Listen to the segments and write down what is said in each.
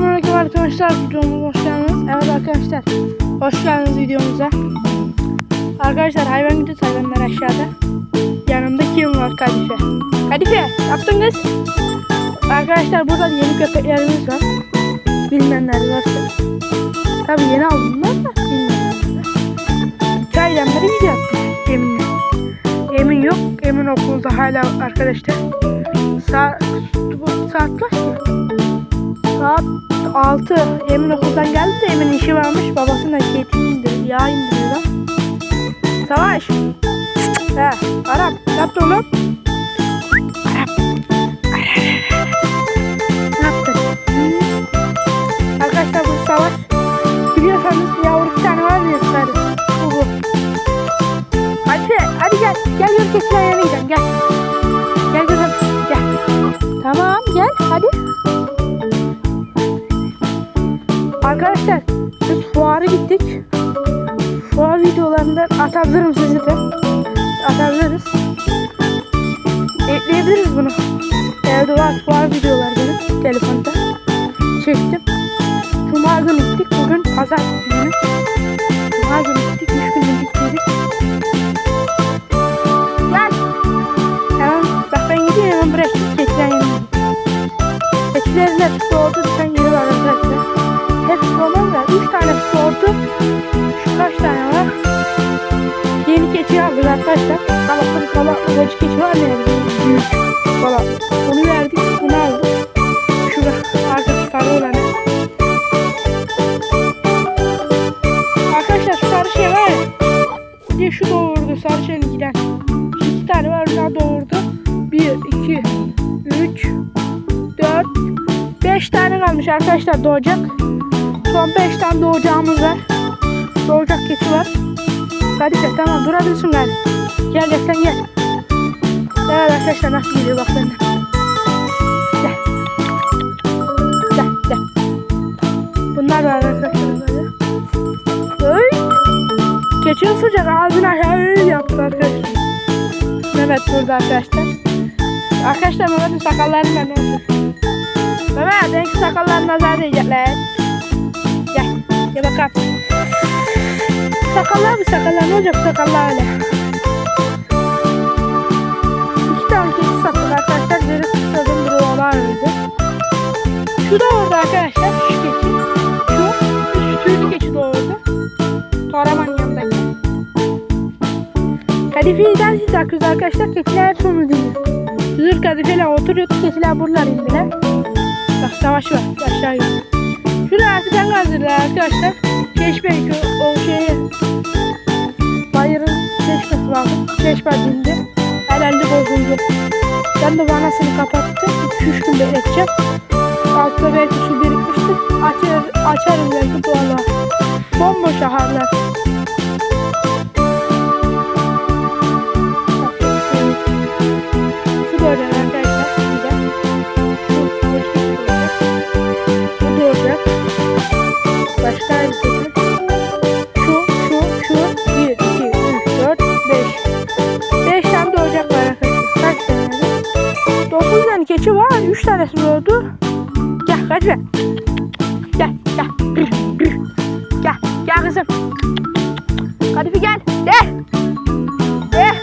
Selamünaleyküm arkadaşlar. Videomuza hoş geldiniz. Evet arkadaşlar. Hoş geldiniz videomuza. Arkadaşlar hayvan gidiyor hayvanlar aşağıda. Yanımda kim var? Kadife. Kadife yaptın kız. Arkadaşlar burada yeni köpeklerimiz var. Bilmeyenler varsa. Tabi yeni aldım ben de bilmeyenler. Çaydanları biz yaptık Emin'le. Emin yok. Emin okulda hala arkadaşlar. Saat, bu saat kaç mı? Saat 6. Emin okuldan geldi de Emin işi varmış. Babasına keyif indiriyor. Yağ indiriyor lan. Savaş. He. Arap. Ne yaptın oğlum? Arap. Ne yaptın? Arkadaşlar bu savaş. Biliyorsanız yavru bir tane var ya sarı. Bu bu. Hadi, hadi gel. Gel gel keçiler yanına gidelim. Gel. Gel atabilirim sizi de. Atabiliriz. Ekleyebiliriz bunu. Evde var fuar arkadaşlar. Kabaklı kabaklı koç keçi var ya. Büyük falan. Onu verdik. Bunu aldık. Şurada arkası sarı olanı. Arkadaşlar şu sarı şey var ya. Bir şu doğurdu sarı şeyin giden. Şu iki tane var onlar doğurdu. Bir, iki, üç, dört, beş tane kalmış arkadaşlar doğacak. Son beş tane doğacağımız var. Doğacak keçi var. Sen tamam durabilirsin gari. Gel gel sen gel. Evet arkadaşlar nasıl gidiyor bak benden. Gel. Gel gel. Bunlar var arkadaşlar böyle. Oy. Keçi ısıracak ağzını aşağı yaptı arkadaşlar. Mehmet burada arkadaşlar. Arkadaşlar Mehmet'in sakallarından oldu? Mehmet renk sakallarına nazar diyecekler. Gel. Gel bakalım. Sakallar mı sakallar ne olacak sakallar öyle. İki tane keçi sattık arkadaşlar. Biri kısadım biri olardı. Şu da orada arkadaşlar. Şu keçi. Şu. Şu tüylü keçi de orada. Toraman yanındaki. Kadife'den siz akıyoruz arkadaşlar. Keçiler hep sonu dinliyor. Zır kadifeyle oturuyordu. Keçiler buralar indiler. Bak savaş var. Aşağı gidiyor. Şuraya artıdan kaldırdılar arkadaşlar. Çeşme o, şeye bayırın çeşmesi vardı. Çeşme dindi. Herhalde bozuldu. Ben de vanasını kapattım. 2-3 gün. Altta belki su birikmiştir. Açar, açarım belki bu. Bomboş aharlar. Keçi var. 3 tanesi doğdu. Gel be. Gel, gel. Gel, gel kızım. Kadife gel. Gel. Gel.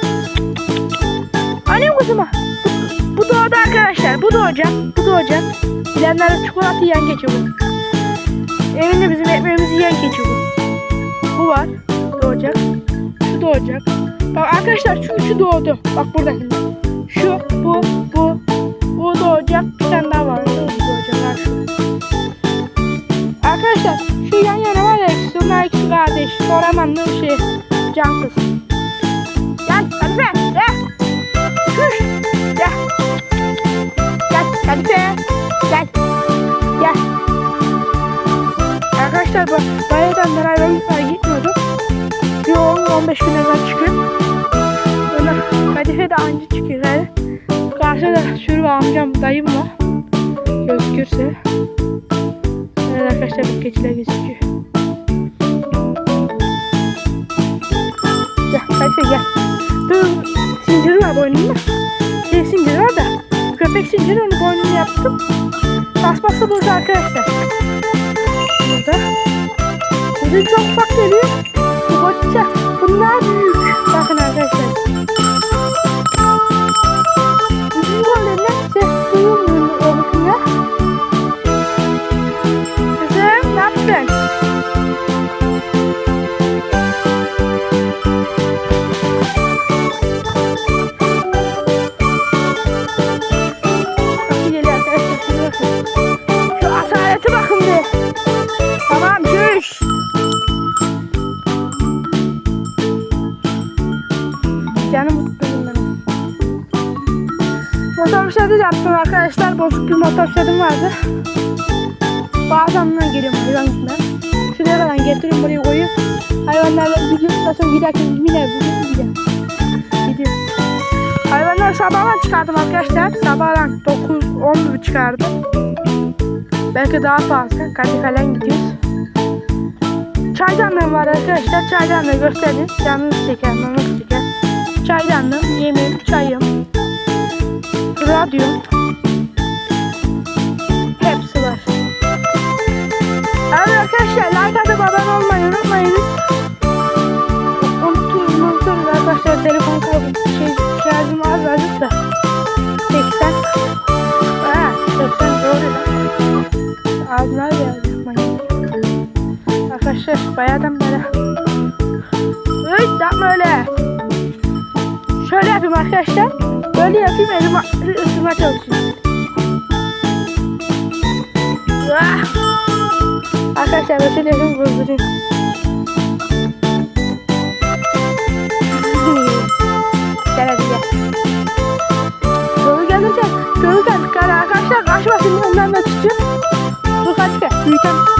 Annem kızıma. Bu, bu doğdu arkadaşlar. Bu doğacak. Bu doğacak. Bilenler çikolata yiyen keçi bu. Evinde bizim ekmeğimizi yiyen keçi bu. Bu var. Doğacak. Şu doğacak. Bak arkadaşlar şu üçü doğdu. Bak burada. Şu, bu, bu. Bu doğacak. Bir tane daha var. Bu doğacak. Ha, şu. Arkadaşlar şu yan yana var ya ikisi. Onlar ikisi kardeş. Soramanlı şey. Can kız. Gel. Hadi be. Gel. Şuş. Gel. Gel. Hadi be. Gel. Gel. Arkadaşlar bak bayağıdan beri hayvan gitmeye gitmiyordum. Bir 10-15 güne kadar çıkıyor. Sonra kadife de anca çıkıyor sırada şurada amcam dayım var. Gözükürse. Evet arkadaşlar bu keçiler gözüküyor. Gel hadi gel. Dur zinciri var boynumda. Şey zinciri var da. Köpek zinciri onu boynunu yaptım. Tasması burada arkadaşlar. Burada. Burada çok ufak geliyor. Canım mutluyum benim. Motosiklet yaptım arkadaşlar. Bozuk bir motosikletim vardı. Bazen geliyorum hayvan gitme. Şuraya kadar getiriyorum buraya koyuyorum. Hayvanlarla gidiyorum. Zaten giderken yine bugün gidiyorum. Gidiyorum. Hayvanları sabahdan çıkardım arkadaşlar. Sabahdan 9 10 gibi çıkardım. Belki daha fazla. Kaç falan gidiyoruz. Çaydanlığım var arkadaşlar. Çaydanlığı göstereyim. Canınız çeker, mamız çeker. Çaydanlığım, yemeğim, çayım. Radyom. Hepsi var. Evet arkadaşlar like atıp abone olmayı unutmayınız. Unuttunuz unuttunuz arkadaşlar telefon kabı şey, şarjım az azıcık da. 80. Ha 80 doğru lan. Ağzına geldi. Arkadaşlar bayağıdan beri. Öyle yapma öyle. Şöyle yapayım arkadaşlar. Böyle yapayım elim ısırma çalışıyor. Ah! Arkadaşlar ben şöyle yapayım bozdurayım. gel hadi gel. Dolu gelirse görürken kare arkadaşlar kaçmasın ondan da tutuyor. Dur kaç gel. Büyüten